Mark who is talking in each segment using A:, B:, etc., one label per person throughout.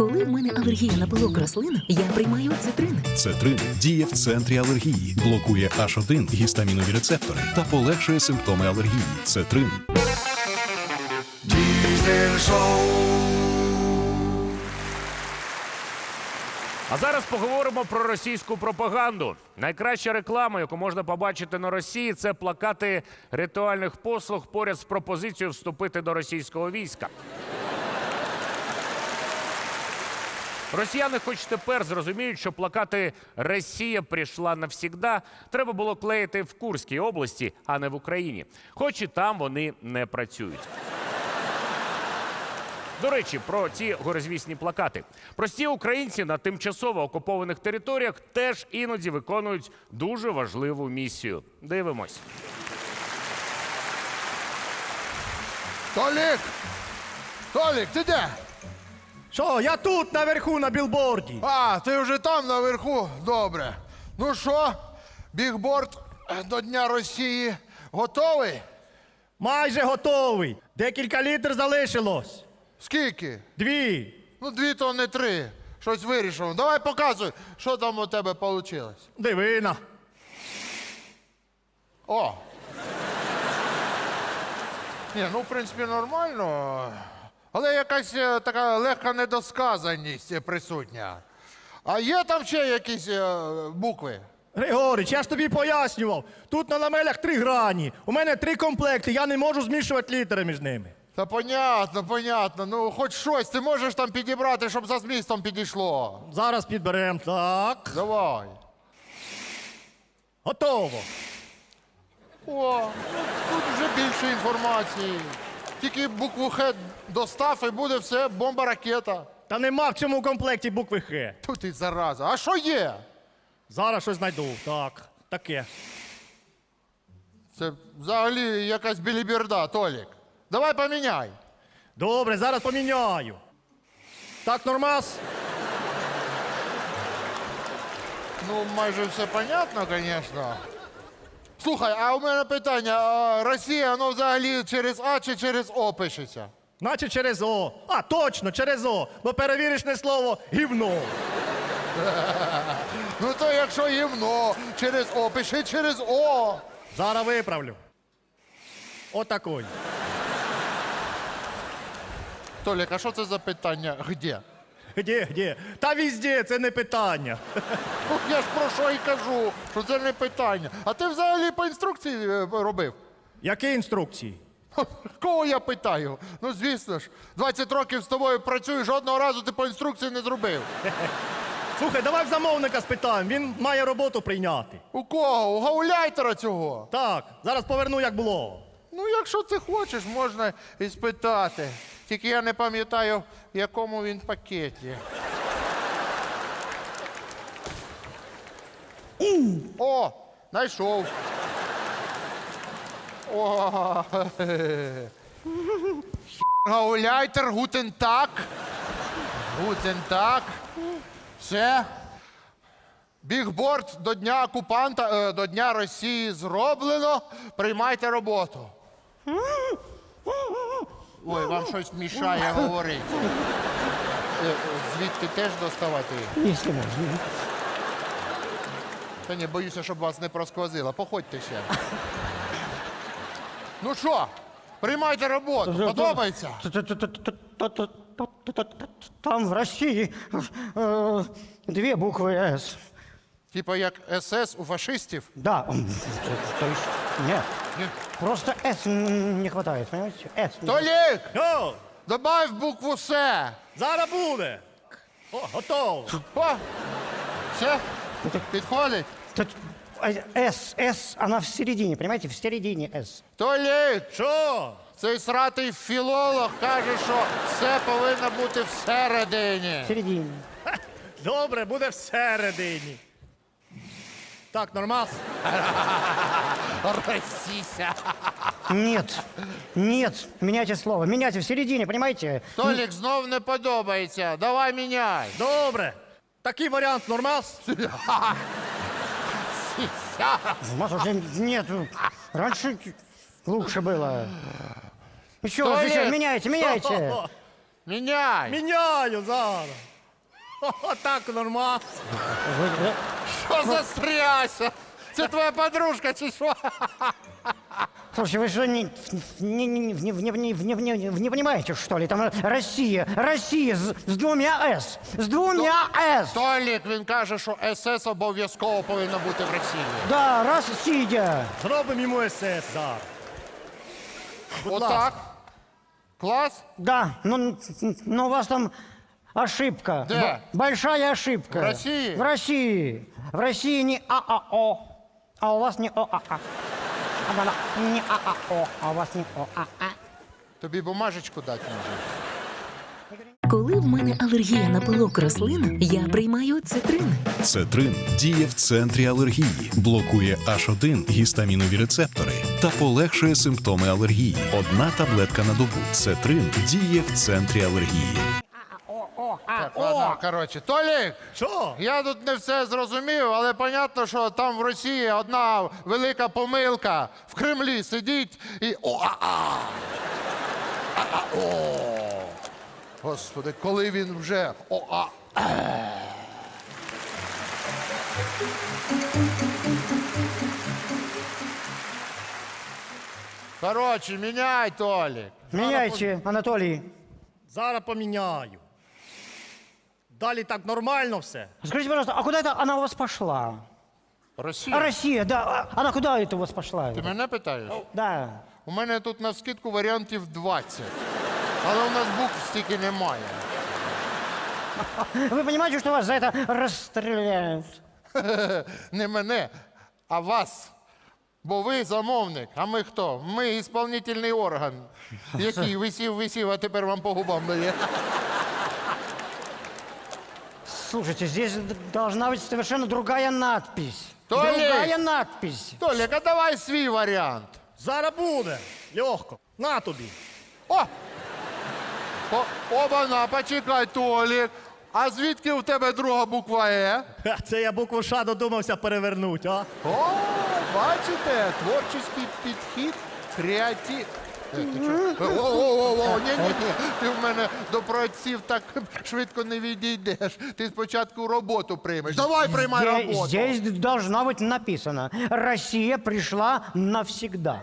A: Коли в мене алергія на пилок рослин, я приймаю цитрин.
B: Цетрин діє в центрі алергії, блокує H1 гістамінові рецептори та полегшує симптоми алергії. Цетрин.
C: Show.
D: А зараз поговоримо про російську пропаганду. Найкраща реклама, яку можна побачити на Росії, це плакати ритуальних послуг поряд з пропозицією вступити до російського війська. Росіяни, хоч тепер зрозуміють, що плакати Росія прийшла навсігда, треба було клеїти в Курській області, а не в Україні. Хоч і там вони не працюють. До речі, про ці горизвісні плакати. Прості українці на тимчасово окупованих територіях теж іноді виконують дуже важливу місію. Дивимось.
C: Толік! Толік, ти де?
E: Що, я тут наверху на білборді.
C: А, ти вже там наверху? Добре. Ну що, бігборд е, до Дня Росії готовий?
E: Майже готовий. Декілька літр залишилось.
C: Скільки?
E: Дві.
C: Ну, дві то не три. Щось вирішив. Давай показуй, що там у тебе вийшло.
E: Дивина.
C: О! Ні, ну, в принципі, нормально. Але якась е, така легка недосказаність присутня. А є там ще якісь е, букви?
E: Григорич, я ж тобі пояснював. Тут на ламелях три грані. У мене три комплекти, я не можу змішувати літери між ними.
C: Та понятно, понятно. Ну, хоч щось ти можеш там підібрати, щоб за змістом підійшло.
E: Зараз підберемо. Так.
C: Давай.
E: Готово.
C: О, ну, тут вже більше інформації. Тільки букву Х достав і буде все бомба ракета.
E: Та нема в цьому комплекті букви Х.
C: Тут і зараза. А що є?
E: Зараз щось знайду. Так, таке.
C: Це взагалі якась біліберда, Толік. Давай поміняй.
E: Добре, зараз поміняю. Так, нормас?
C: Ну, майже все понятно, звісно. Слухай, а у мене питання: а Росія, воно взагалі через А чи через О пишеться?
E: Наче через О. А, точно, через О. Бо перевірочне слово гівно.
C: Ну то якщо гівно через О, пиши через О.
E: Зараз виправлю. Отакой.
C: Толік, а що це за питання? Где?
E: Где, где? Та везде, це не питання.
C: Ну, я ж про що і кажу, що це не питання. А ти взагалі по інструкції е, робив?
E: Які інструкції?
C: Кого я питаю? Ну, звісно ж, 20 років з тобою працюю, жодного разу ти по інструкції не зробив.
E: Слухай, давай в замовника спитаємо, він має роботу прийняти.
C: У кого? У гауляйтера цього?
E: Так, зараз поверну, як було.
C: Ну, якщо ти хочеш, можна і спитати. Тільки я не пам'ятаю, в якому він пакеті. О, знайшов. О, Гауляйтер, гутен так. Гутен так. Все. Бігборд до Дня окупанта, е, до Дня Росії зроблено. Приймайте роботу. Ой, вам щось мішає говорити. Е, е, Звідти теж доставати?
F: Если можно.
C: Та ні, боюся, щоб вас не просквозило. Походьте ще. Ну що, приймайте роботу. Подобається?
F: Там в России э, две буквы «С».
C: Типа як СС у фашистів.
F: Да. То есть нет.
C: Нет.
F: Просто «С» не хватает, понимаете? «С».
C: Толік,
E: О,
C: добавь букву С.
E: зараз буде. О, готово.
C: О, все, підходить.
F: Тут, э, «С», «С», она в середине, понимаете? В середине «С».
C: Толік,
E: Що?
C: цей сратий філолог каже, що все повинно бути всередині.
F: В середине.
E: Добре, буде всередині. Так, нормас?
C: Росіся.
F: Нет, нет, меняйте слово. Меняйте в середине, понимаете?
C: Толік знов не подобається. Давай міняй.
E: Добре. Такий варіант нормас?
F: У нас уже нет. Раньше лучше было. Ну что,
C: Туалет.
F: меняйте, меняйте.
C: Міняй!
E: Міняю зараз. Отак нормально.
F: Вы- вы-
C: Що застряся! Це твоя подружка чи що?
F: Слушай, вы что, не, не, не, не, не, не, не, не, не понимаете, что ли? Там Россия, Россия с, с двумя «С», с двумя «С».
C: Толік, він каже, що СС обов'язково повинно бути в Росії.
F: Да, Россия.
E: Зробимо йому СС зараз. Будь
C: Отак. Клас?
F: Да, ну, ну у вас там ошибка.
C: Где?
F: Б- большая ошибка.
C: В России?
F: В России. В России не ААО, а у вас не ОАА. А вона не ААО, а у вас не ОАА.
C: Тобі бумажечку дати може.
A: Коли в мене алергія на пилок рослин, я приймаю цитрин.
B: Цетрин діє в центрі алергії, блокує H1 гістамінові рецептори та полегшує симптоми алергії. Одна таблетка на добу. Цетрин діє в центрі алергії.
C: Так, ладно, коротше. Толік,
E: Що?
C: я тут не все зрозумів, але понятно, що там в Росії одна велика помилка. В Кремлі сидіть і о-а-а. А-а-о. Господи, коли він вже о-а. Коротше, міняй, Толік.
F: Меняйте, Анатолий.
E: Зараз поміняю. Далі так нормально все.
F: Скажите, пожалуйста, а куда это она у вас пошла?
C: Росія.
F: А Россия, да, а она куда это у вас пошла?
C: Ти мене питаєш?
F: Да.
C: У мене тут на скидку варіантів 20. Але у нас букв стільки немає.
F: Вы понимаете, что вас за это расстреляют?
C: Не мене, а вас. Бо ви замовник, а ми хто? Ми ісполнительний орган, який висів, висів, а тепер вам по губам дає.
F: Слушайте, здесь должна быть совершенно другая надпись.
C: Толик!
F: Другая надпись.
C: Толік, а давай свій варіант.
E: Зараз буде. Легко. На тобі.
C: О! О Оба-на, почекай, Толік. А звідки у тебе друга буква Е?
E: Ха, Це я букву Ш додумався перевернути, а?
C: О, бачите, творчий підхід, креатив. Е, ти чо? О, о, о, о, ні, ні, ні. Ти в мене до проектів так швидко не відійдеш. Ти спочатку роботу приймеш. Давай приймай
F: Здесь,
C: роботу.
F: здесь должна быть написано «Россия пришла навсегда».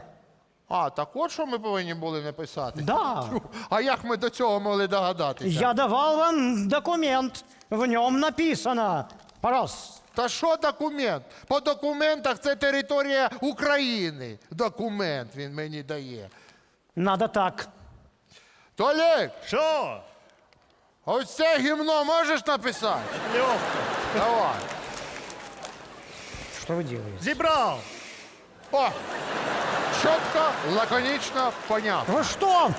C: А, так от що ми повинні були написати?
F: Да.
C: А як ми до цього могли догадатися?
F: Я давал вам документ, в нем написано. Пожалуйста.
C: Та що документ? По документах це територія України. Документ він мені дає.
F: Надо так.
C: Толік,
E: Що?
C: ось це гімно можеш написати?
E: Легко.
C: Давай.
F: Что вы делаете?
E: Зібрав.
C: О! Чітко, лаконічно, понятно.
F: Вы что?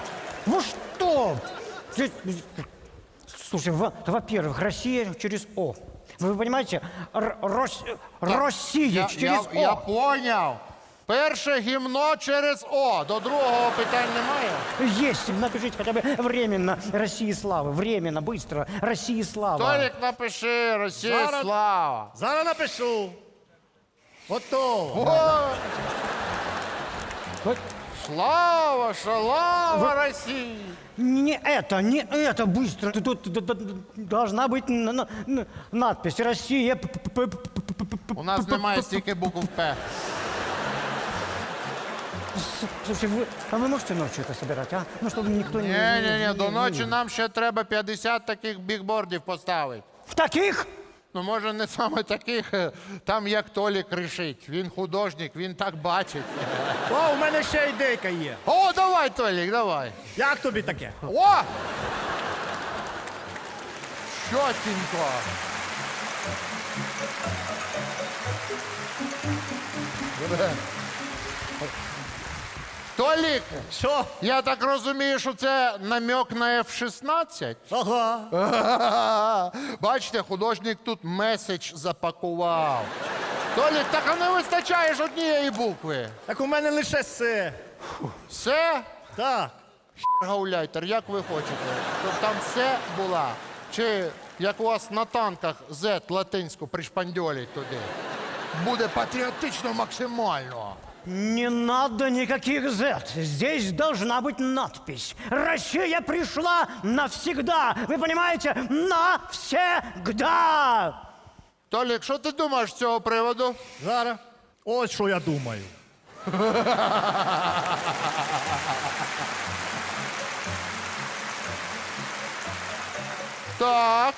F: Вы что? Здесь- Слушай, во- во-первых, Россия через О. Вы понимаете? Р- Рос- Россия
C: Я,
F: через
C: я, я
F: О.
C: поняв. Перше гімно через О. До другого питань немає.
F: Есть, напишите хотя бы временно России слава. Временно, быстро. России слава.
C: Толік напиши, Росія
E: Зараз-
C: слава.
E: Зараз напишу. Готово.
C: О,
F: Вот
C: слава, шалава Росії.
F: Не это, не это, быстро. Тут, тут- тут- тут должна быть на- на- на- надпись «Россия». п- п- п- п- п- п-
C: У нас немає стільки букв П.
F: Слушай, вы, а вы можете ночью это собирать, а? Ну, чтобы никто не...
C: Ні, ні,
F: не-
C: ні, до
F: не-
C: ночі
F: не-
C: нам ще треба 50 таких бігбордів поставити.
F: В таких?
C: Ну, може, не саме таких, е, там як Толік рішить. Він художник, він так бачить.
E: О, у мене ще ідейка є.
C: О, давай, Толік, давай.
E: Як тобі таке?
C: О! Чотенько. Толік,
E: Що?
C: я так розумію, що це намек на F-16?
E: Ага.
C: Бачите, художник тут меседж запакував. Толік, так а не вистачає ж однієї букви.
E: Так у мене лише все.
C: Все?
E: Так.
C: Гауляйтер, як ви хочете? Щоб там все була? Чи як у вас на танках Z латинську пришпандьолять туди? Буде патріотично максимально.
F: Не надо никаких Z. Здесь должна быть надпись. Россия пришла навсегда. Вы понимаете? Навсегда.
C: Толік, що ти думаєш з цього приводу?
E: Зараз. Ось що я думаю.
C: Так.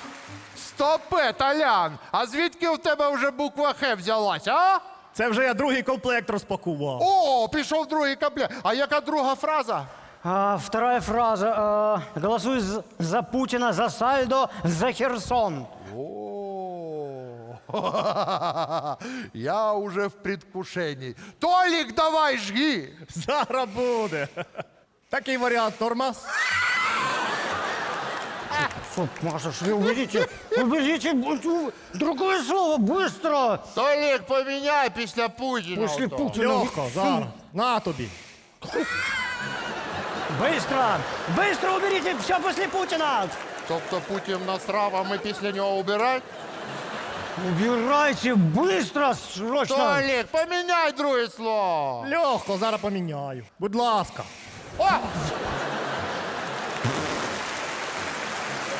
C: Стопе, Толян! А звідки в тебе вже буква Х взялась, а?
E: Це вже я другий комплект розпакував.
C: О, пішов другий комплект. А яка друга фраза?
F: А, вторая фраза. а, голосуй з- за Путина, за Сальдо, за Херсон.
C: О, я уже в предвкушении. Толік, давай жги!
E: Зараз буде. Такий варіант нормас.
F: Фу, Маша, ж вы уберите, уберите бу- другое слово, быстро.
C: Толік, поміняй після Путіна.
F: Після
C: ото.
F: Путіна.
E: Легко, зараз. На тобі.
F: Быстро, быстро уберите все после Путина.
C: Тобто Путін насрав, а ми після нього убирать?
F: Убирайте быстро, срочно.
C: Толік, поміняй друге слово.
E: Легко, зараз поміняю. Будь ласка.
C: О!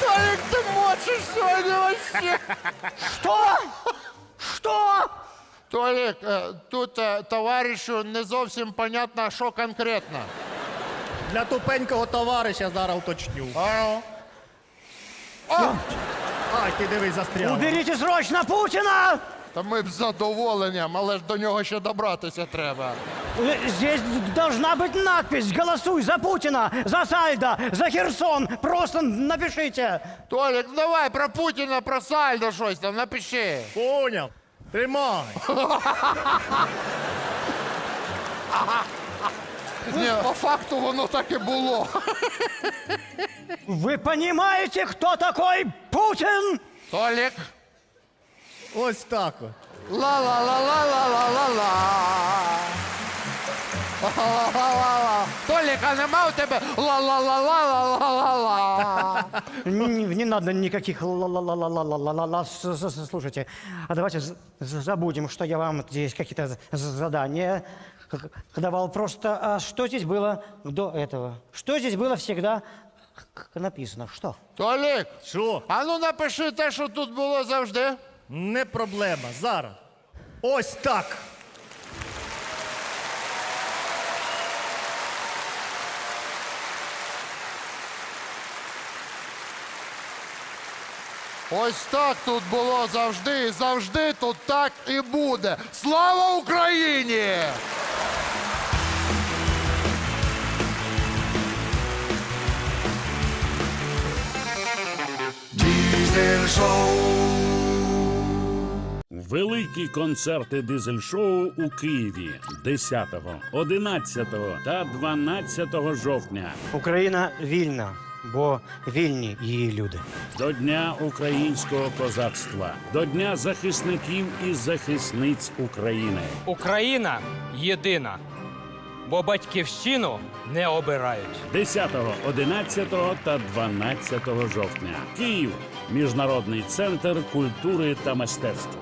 C: Толік, ты мочишь сегодня вообще.
F: Что? Что?
C: Толік, е, тут е, товаришу не зовсім понятно, що конкретно.
E: Для тупенького товариша зараз уточню.
C: А? О!
E: Ай, ти дивись, застряв.
F: Уберите срочно Путина!
C: Та ми б з задоволенням, але ж до нього ще добратися треба.
F: Э, Здесь должна быть надпись «Голосуй за Путина, за Сальдо, за Херсон». Просто напишите.
C: Толік, ну давай про Путіна, про сальдо щось там напиши.
E: Поняв. Тримай.
C: Ні, по факту воно так і було.
F: Вы понимаете, кто такой Путин?
C: Толік.
E: Ось так от.
C: Ла-ла-ла-ла-ла-ла-ла-ла. Ла-ла-ла-ла-ла. Толік, а нема у тебе ла-ла-ла-ла-ла-ла-ла.
F: Не, не надо никаких ла-ла-ла-ла-ла-ла-ла-ла. С- с- с- Слушайте, а давайте з- з- забудем, что я вам здесь какие-то з- задания к- давал. Просто, а что здесь было до этого? Что здесь было всегда к- написано? Что?
C: Толік,
E: Що?
C: а ну напиши те, що тут було завжди.
E: Не проблема. Зараз. Ось так.
C: Ось так тут було завжди, і завжди тут так і буде. Слава Україні!
G: Великі концерти дизель-шоу у Києві 10, 11 та 12 жовтня
F: Україна вільна, бо вільні її люди.
G: до Дня українського козацтва, до Дня захисників і захисниць України.
H: Україна єдина, бо батьківщину не обирають.
G: 10, 11 та 12 жовтня. Київ Міжнародний центр культури та мистецтв.